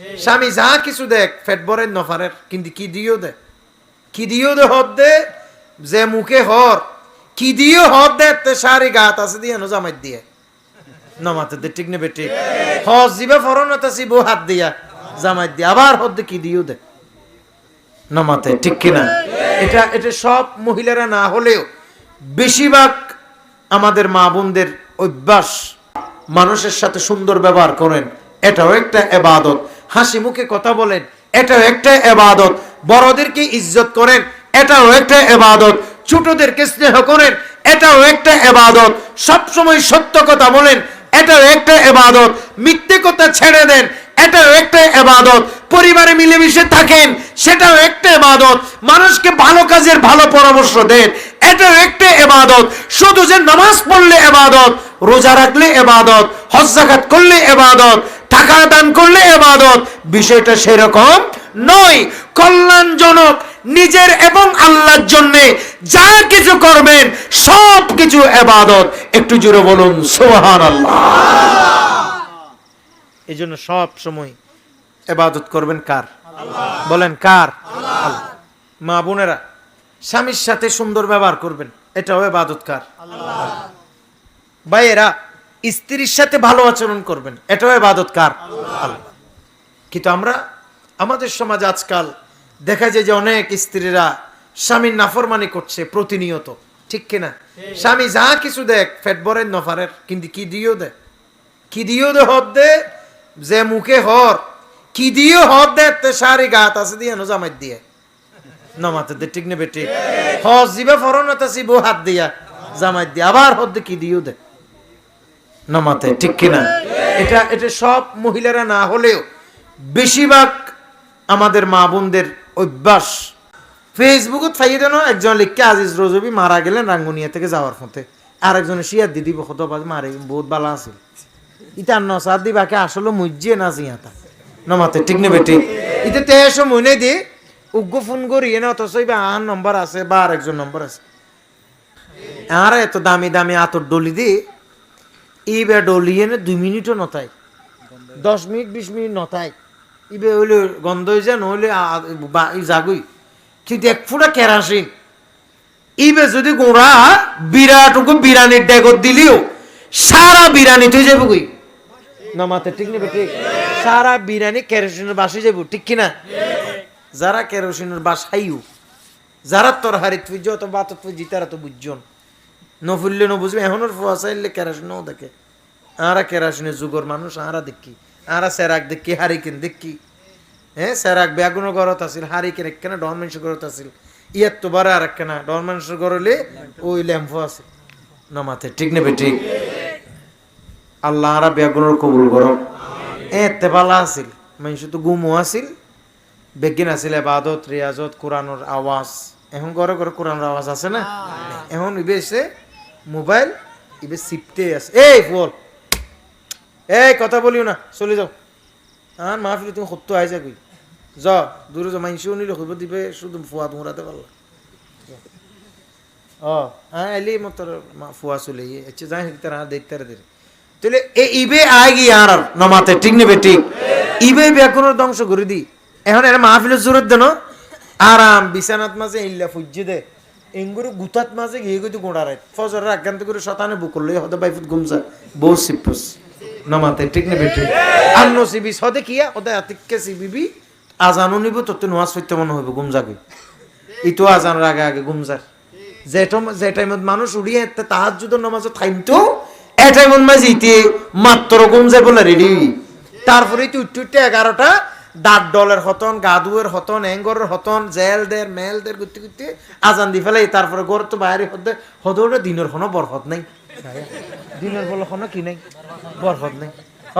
স্বামী যা কিছু দেখ, ফেট বরের নফারের, কিন্তু কি দিও দে? কি দিও দে হদ দে? যে মুখে হর। কি দিও হদ দে? তে সারি গাত আছে দিয়ে নো জামাই দিয়ে। নমাতে দে, ঠিক নেবে, ঠিক। হজ দিবে ফরন আছে বউ হাত দিয়া জামাই দিয়ে। আবার হদ দে, কি দিও দে? নমাতে, ঠিক কিনা? এটা এটা সব মহিলারা না হলেও বেশিরভাগ আমাদের মা বোনদের অভ্যাস মানুষের সাথে সুন্দর ব্যবহার করেন। এটাও একটা এবাদত। হাসি মুখে কথা বলেন, এটাও একটা এবাদত। বড়দেরকে ইজ্জত করেন, এটাও একটা এবাদত। ছোটদেরকে স্নেহ করেন, এটাও একটা এবাদত। সবসময় সত্য কথা বলেন, এটাও একটা এবাদত। মিথ্যে কথা ছেড়ে দেন, এটাও একটা এবাদত। পরিবারে মিলেমিশে থাকেন, সেটাও একটা এবাদত। মানুষকে ভালো কাজের ভালো পরামর্শ দেন, এটাও একটা এবাদত। শুধু যে নামাজ পড়লে এবাদত, রোজা রাখলে এবাদত হজ জাকাত করলে এবাদত টাকা দান করলে এবাদত বিষয়টা সেরকম নয়। কল্যাণজনক নিজের এবং আল্লাহর জন্য যা কিছু করবেন সব কিছু এবাদত একটু জোরে বলুন সোহান আল্লাহ। এই জন্য সব সময় এবাদত করবেন কার? বলেন কার? আল্লাহ। মা বোনেরা স্বামীর সাথে সুন্দর ব্যবহার করবেন এটাও এবাদত কার? ভাইয়েরা স্ত্রীর সাথে ভালো আচরণ করবেন, এটাও এবাদত কার? কিন্তু আমরা, আমাদের সমাজ আজকাল দেখা যায় যে অনেক স্ত্রীরা স্বামীর নাফরমানি করছে প্রতিনিয়ত, ঠিক কিনা? স্বামী যা কিছু দেখ ফেট বরের নফারের, কিন্তু কি দিও দে কি দিও দে হদ দে? যে মুখে হর, কি দিও হদ দে? তে সারি গাত আছে দিয়ে নো জামাই দিয়ে। নমাতে দে, ঠিক নেবে ঠিক হজ দিবে, ফরন বউ হাত দিয়া, জামাই দিয়ে। আবার হদ দে, কি দিও দে নামাতে, ঠিক কিনা? এটা এটা সব মহিলারা না হলেও বেশিরভাগ আমাদের মা বোনদের অভ্যাস। ফেসবুকত ফাইয়ে দেন, একজন লিখকে আজিজ রজবি মারা গেলেন রাঙ্গুনিয়া থেকে যাওয়ার পথে। আর একজনে শিয়ার দিদি কত মারে, বহুত ভালো আছিল ইতার নসাদ দি বাকে আসলে মুজিয়ে না জিয়াতা। নমাতে, ঠিক নেবে ঠিক ইতে তে এসো মনে দি উগ্র ফোন করি, এনে অথচ আন নম্বর আছে, বা আর একজন নম্বর আছে। আর, এত দামি দামি আতর ডলি দি ইবে ডলিয়ে নে দুই মিনিটও নতাই দশ মিনিট, বিশ মিনিট নতাই ইবে হইলে গন্ধ হয়ে যায় নহলে জাগুই। কিন্তু এক ফুটা কেরাসিন। ইবে যদি গোড়া বিরাটুকু বিরানির ডেগর দিলিও, সারা বিরানি তুই যাব কই? নমাতে ঠিক নেবে, ঠিক। সারা বিরানি কেরোসিনের বাসে যাব ঠিক কিনা? যারা কেরোসিনের বাস হাইও যারা তোর হারি তুই যত বাত তুই জিতারা তো বুঝজন। নফুললে ন বুঝবে এখনোর ফুয়া চাইলে কেরাসিনও দেখে। আরা কেরাসিনের যুগর মানুষ আরা দেখি। আরা সেরাক দেখি হারিকেন দেখি। হ্যাঁ সেরাক বেগুনো গরত আছিল হারিকেন একখানা ডন মানুষের গরত আছিল। ইয়ার তো বারে আর একখানা ডন মানুষের গরলে ওই ল্যাম্পো আছে। নমাতে ঠিক নেবে ঠিক। আল্লাহ আরা বেগুনোর কবুল করো। এতে ভালো আছিল মানুষ তো গুমও আছিল। বেগিন আছিল এবাদত রিয়াজত কোরআনোর আওয়াজ। এখন ঘরে ঘরে কোরআনোর আওয়াজ আছে না? এখন এসে মোবাইল ইবে সিপতে আছে এই, বল। এই, কথা বলিও না, চলে যাও। আর মাহফিল তুমি সত্য আইসা কই? য দূরে যা মাইনসি নিলে হইব দিবে শুধু ফুয়া তোমরাতে পারলা ও হ্যাঁ এলি মত ফুয়া চলে। এচ্ছে, যাই হেঁটে তারা দেখতে রে তাহলে এ ইবে আয় গিয়ে আর নমাতে, ঠিক নেবে ঠিক ইবে ব্যাকুণের ধ্বংস করে দি। এখন এরা মাহফিলের জোরত দেন আরাম বিছানাত মাঝে ইল্লা ফুজ্জি দে। এঙ্গুরু গুতাত মাঝে গিয়ে গিয়ে গোড়া রায় ফজর আজ্ঞান্ত করে শতানে বুকুল লই হতে বাইফুত গুমসা বউ সিপুস নমাতে, ঠিক নেবে, ঠিক। আর নসিবি সদে কিয়া ওদের আতিককে সিবিবি, আজানও নিব তোর নোয়াজ সত্য মনে হইব, গুমজা গই ইতো আজানের আগে আগে গুমজার যে টাইম- যে টাইমত মানুষ উড়িয়ে তাহার যুদ্ধ থাইমতো, এ টাইমত মাঝে ইতে মাত্র গুমজাই বলে রেডি। তারপরে তুই উঠতে এগারোটা দাঁত ডলের হতন, গাদুয়ের হতন, এঙ্গরের হতন মেল দের গুতি গুতি আজান দি ফেলাই তারপরে গর তো বাইরে হতে হতে দিনের কোনো বরফত নাই। দিনের বলে কি নাই? বরফত নাই।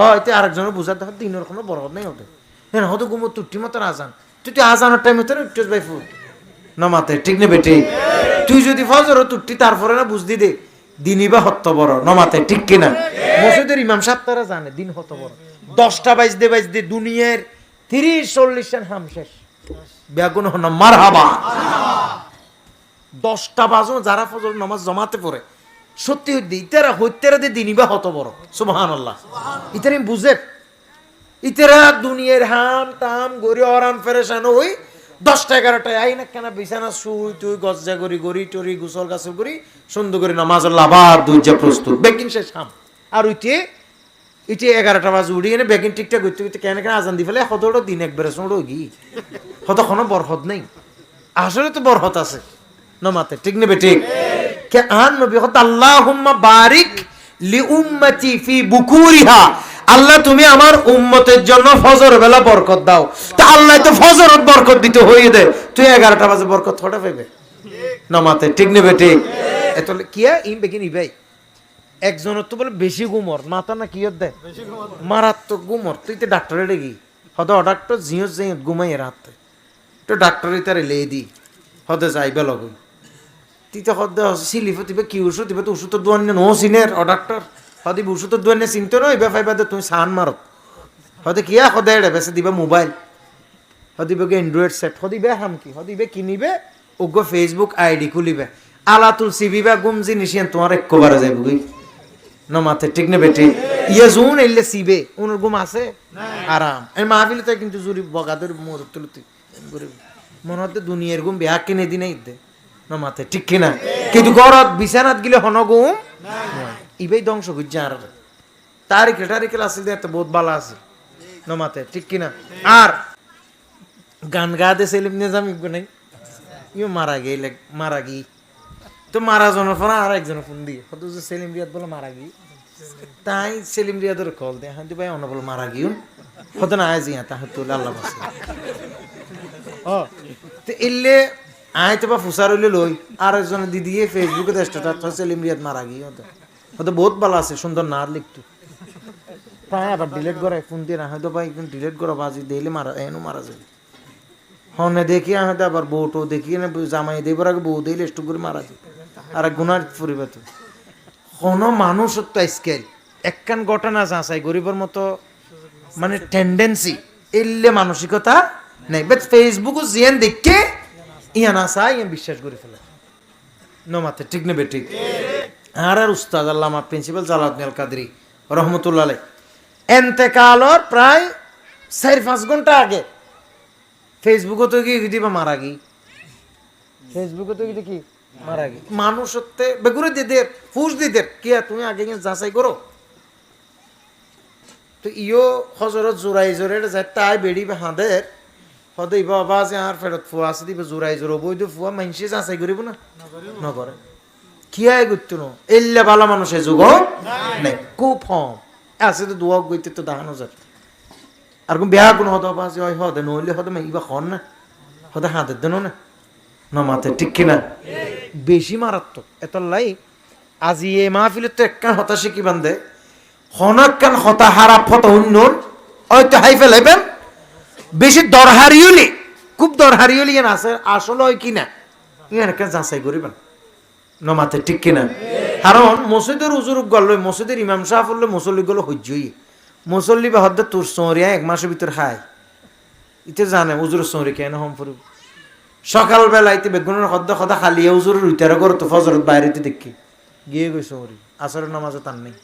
ও এতে আরেকজনে বুঝাতে হয়, দিনের কোনো বরফত নাই ওটা হ্যাঁ হতো গুমো তুটি মতো আজান। তুই তুই আজানের টাইম হতে উঠতে বাই ফুট। নমাতে, ঠিক নেবে ঠিক তুই যদি ফজর তুটি, তারপরে না বুঝদি দে দিনই বা হত্য বড় নমাতে, ঠিক কিনা? মসজিদের ইমাম সাহেব তারা জানে, দিন হত বড় দশটা বাজতে দে দুনিয়ার তিরিশ হাম, শেষ। হন মার হাবা দশটা বাজো যারা ফজর নামাজ জমাতে পড়ে। সত্যি ইতারা হইতেরা দিয়ে দিনই বা হত বড়। সুবহান আল্লাহ ইতারা বুঝে। ইতেরা দুনিয়ার হাম টাম গড়ি অরান ফেরেশান ওই দশটা, এগারোটায় আই না কেন বিছানা, শুই, তুই, গজ্জা করি, গড়ি, টরি, গুসল গাছল করি সুন্দর করে, নামাজ আবার দুইজা প্রস্তুত। শেষ, হাম। আর উইতে ইটি এগারোটা বাজে, উঠি এনে বেগিন ঠিকঠাক করতে করতে কেন কেন আজান দি ফেলে হতটা দিন একবারে শোঁড়ো গি হত কোনো বরহত নেই। আসলে তো বরহত আছে নমাতে ঠিক নেবে ঠিক কে আন নবী হত আল্লাহুম্মা বারিক লি উম্মতি ফি বুকুরিহা আল্লাহ, তুমি আমার উম্মতের জন্য ফজর বেলা বরকত দাও। তা আল্লাহ তো ফজরত বরকত দিতে হয়ে দে তুই এগারোটা বাজে বরকত থটা পাইবে নমাতে ঠিক নেবে ঠিক এত কিয়া? ইম বেগিন ইবাই একজনের তো বলে বেশি গুমর, মাথা না কিয়ত দেয়? মারাত্মক গুমর। তুই তো ডাক্তারে ডেকি হদ ডাক্তার জিও জিও ঘুমাই রাত তো ডাক্তারে তারে লে দি। হদে যাইবে লগ। তুই তো হদ সিলিফ তিবে কি ওষুধ তিবে তো ওষুধ দোয়ান নো সিনের ও ডাক্তার হদি ওষুধ দোয়ান চিনতে নয় বে ফাইবা দে তুমি সান মারত হদে কিয়া সদায় রে বেসে দিবে মোবাইল। হদিবে এন্ড্রয়েড সেট হদিবে হাম কি? হদিবে কিনিবে, ওগ ফেসবুক আইডি খুলিবে। আলাতুল সিবিবা গুমজি নিশিয়ান তোমার একবারে যাইব নমাতে ঠিক নেবে ঠিক ইয়ে জুন এলে সিবে উনার ঘুম আছে আরাম এই মাহফিলে তো কিন্তু জুরি বগাদের মোর তুলতি মনে হতে দুনিয়ার ঘুম বেহা কিনে দিনে ইদে নমাতে ঠিক কিনা কিন্তু গরত বিছানাত গিলে হন ঘুম ইবেই ধ্বংস করছে আর তারিখে তারিখে আসলে এত বহুত ভালো আছে নমাতে ঠিক কিনা আর গান গাতে সেলিম নিজাম ইগো নাই ইও মারা গেলে মারা গি তো মারা জনের ফোন, আর একজনের ফোন দিয়ে। কত যে সেলিম রিয়াদ বলে মারা গি তাই সেলিম রিয়াদের কল দে হ্যাঁ ভাই অন্য বলে মারা গিও হতো না, আজ ইয়া তাহলে তুলে আল্লাহ ও তো এলে আয় তো বা ফুসার হইলে লই। আর একজনে দিদি ফেসবুকে স্ট্যাটাস সেলিম রিয়াদ মারা গি হতো। হয়তো বহুত ভালো আছে, সুন্দর না লিখতো। তাই আবার ডিলেট করে, ফোন দিয়ে না, হয়তো ভাই ডিলেট করো বাজি দিলে মারা এনো মারা যাবে হনে দেখি, হয়তো আবার বউটো দেখি, জামাই দেবার আগে বউ দিলে একটু করে মারা যায়। আর গুনার পরিবার তো। কোনো মানুষের তো স্কেল একখান ঘটনা যাচাই গরিবের মতো মানে টেন্ডেন্সি এলে মানসিকতা নেই। বাট ফেসবুকও জিয়ান দেখে ইয়া না চাই ইয়া বিশ্বাস করে ফেলে। নমাতে ঠিক নেবে, ঠিক। আর আর উস্তাদ আল্লামা প্রিন্সিপাল জালাউদ্দিন আল কাদরি রহমতুল্লাহ আলাই এন্তেকালর প্রায় চার পাঁচ ঘণ্টা আগে ফেসবুকে তো কি দিবা মারা গি ফেসবুকে তো কি মানুষ হতে বেগুরে দিদের ফুস দিদের কি আর তুমি আগে যাচাই করো? তো ইও হজরত জোড়াই জোরে যায় তাই বেড়ি হাঁদের হদে ইবা বাবা যে আর ফেরত ফুয়া আছে দিবে জোড়াই জোর বই তো ফুয়া মাইনসে যাচাই করিব না? নকরে কি আয় করতো না? এল্লে ভালো মানুষের যুগ নাই। খুব হম আছে তো দুয়া গইতে তো দেখানো যায় আর কোন বেহা কোনো হতে পারছে হয় হদে নইলে হদে ইবা খন না? হদে হাতের দেন না? না মাতে ঠিক কিনা বেশি মারাত্মক। এত লাই, আজি এই মাহফিলের তো একখান হতাশে কি বান্ধে হনকান হতা হারা ফত উন্নয়ন হয়তো হাই ফেলাইবেন বেশি দরহারিওলি খুব দরহারিওলি ইয়ান আছে, আসলে হয় কিনা ইয়ান একটা যাচাই করিবেন। নমাতে ঠিক কিনা কারণ মসজিদের উজুর গল মসজিদের ইমাম সাহ বললে মুসল্লি গুলো হজ্জই মুসল্লি বা হদ্দে তোর চৌরিয়া এক মাসের ভিতর খায় ইতে জানে উজুর চৌরি কেন হম ফুরব সকালবেলা ইতে বেগুনের হদ্দ সদা খালি উজুর রুইতারে তো ফজরত বাইরেতে দেখি। গিয়ে গই চৌরি আসরের নামাজও তার নেই।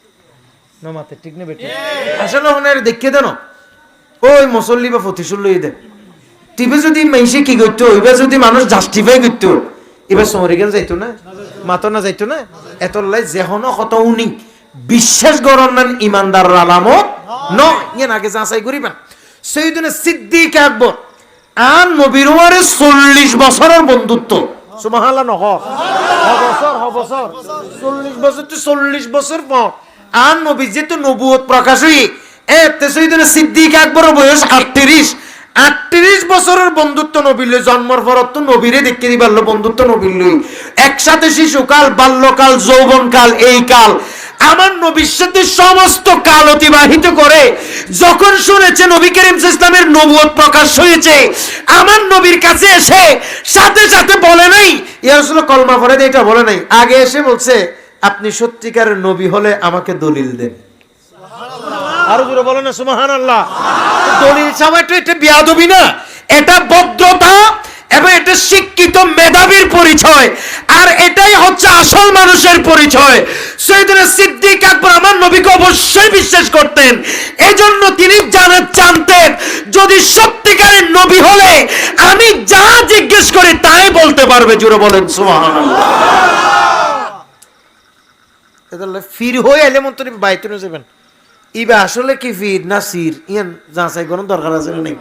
নমাতে ঠিক নেবে ঠিক আসলে ওনার দেখিয়ে দেন ওই মুসল্লি বা ফতিসুল লই দে। টিভি যদি মেসে কি করতো এবার যদি মানুষ জাস্টিফাই করতো এবার সমরি গেল যাইতো না? মাতো না যাইতো না? এত লাই যেহন কত উনি বিশ্বাস গরম নান ইমানদার আলামত? ন। ইয়েন আগে যাচাই করিবেন। সেইদিনে সিদ্দিক আকবর আর নবীর ওয়ারে চল্লিশ বছরের বন্ধুত্ব। সুমাহাল্লা নহ। বছর বছর। চল্লিশ বছর তো চল্লিশ বছর পর। আর নবী যেহেতু নবুয়ত প্রকাশ হই এতে সেইদিনে সিদ্দিক আকবরের বয়স আটত্রিশ। আটত্রিশ বছরের বন্ধুত্ব নবীল জন্মর পরত তো নবীরে দেখতে দিবার বন্ধুত্ব নবীল একসাথে শিশুকাল বাল্যকাল যৌবনকাল এই কাল। আমার নবীর সাথে সমস্ত কাল অতিবাহিত করে যখন শুনেছে নবী করিম ইসলামের নবুয়ত প্রকাশ হয়েছে আমার নবীর কাছে এসে সাথে সাথে বলে নাই ইয়ারসুল কলমা পরে এটা বলে নাই। আগে এসে বলছে আপনি সত্যিকারের নবী হলে আমাকে দলিল দেন। আরও জোরে বলো না সুমাহান আল্লাহ দলিল চাওয়াটা এটা বিয়াদবি না এটা ভদ্রতা এবং এটা শিক্ষিত মেধাবীর পরিচয়। আর এটাই হচ্ছে আসল মানুষের পরিচয়। সৈয়দুল সিদ্দিক আকবর আমার নবীকে অবশ্যই বিশ্বাস করতেন। এজন্য তিনি জানা জানতেন, যদি সত্যিকারের নবী হলে আমি যা জিজ্ঞেস করি তাই বলতে পারবে জুড়ে বলেন, সুবহানাল্লাহ। ফির হয়ে এলে মন তুমি বাইতে যাবেন। ইবে আসলে কি ফির না সির? ইয়ান, যাচাই করার দরকার আছে না নেই?